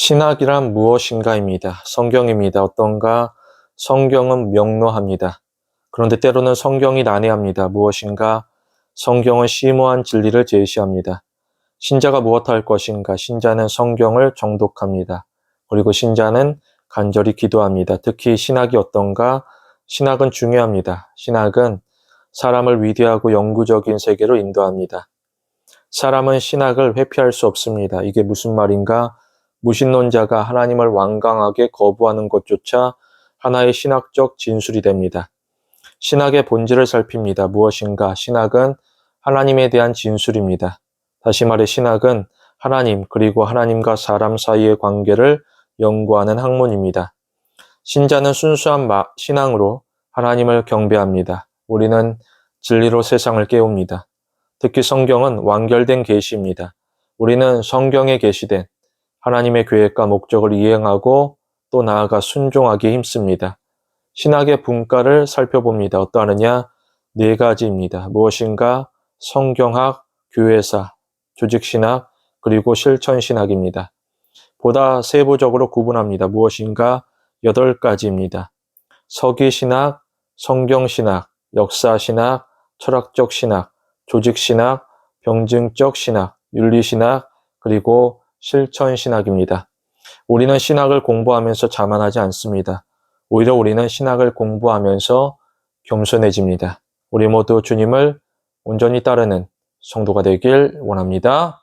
신학이란 무엇인가입니다. 성경입니다. 어떤가? 성경은 명료합니다. 그런데 때로는 성경이 난해합니다. 무엇인가? 성경은 심오한 진리를 제시합니다. 신자가 무엇할 것인가? 신자는 성경을 정독합니다. 그리고 신자는 간절히 기도합니다. 특히 신학이 어떤가? 신학은 중요합니다. 신학은 사람을 위대하고 영구적인 세계로 인도합니다. 사람은 신학을 회피할 수 없습니다. 이게 무슨 말인가? 무신론자가 하나님을 완강하게 거부하는 것조차 하나의 신학적 진술이 됩니다. 신학의 본질을 살핍니다. 무엇인가? 신학은 하나님에 대한 진술입니다. 다시 말해 신학은 하나님 그리고 하나님과 사람 사이의 관계를 연구하는 학문입니다. 신자는 순수한 마- 신앙으로 하나님을 경배합니다. 우리는 진리로 세상을 깨웁니다. 특히 성경은 완결된 계시입니다. 우리는 성경에 계시된 하나님의 계획과 목적을 이행하고 또 나아가 순종하기에 힘씁니다. 신학의 분과를 살펴봅니다. 어떠하느냐? 네 가지입니다. 무엇인가? 성경학, 교회사, 조직신학, 그리고 실천신학입니다. 보다 세부적으로 구분합니다. 무엇인가? 여덟 가지입니다. 서기신학, 성경신학, 역사신학, 철학적 신학, 조직신학, 병증적 신학, 윤리신학, 그리고 실천 신학입니다. 우리는 신학을 공부하면서 자만하지 않습니다. 오히려 우리는 신학을 공부하면서 겸손해집니다. 우리 모두 주님을 온전히 따르는 성도가 되길 원합니다.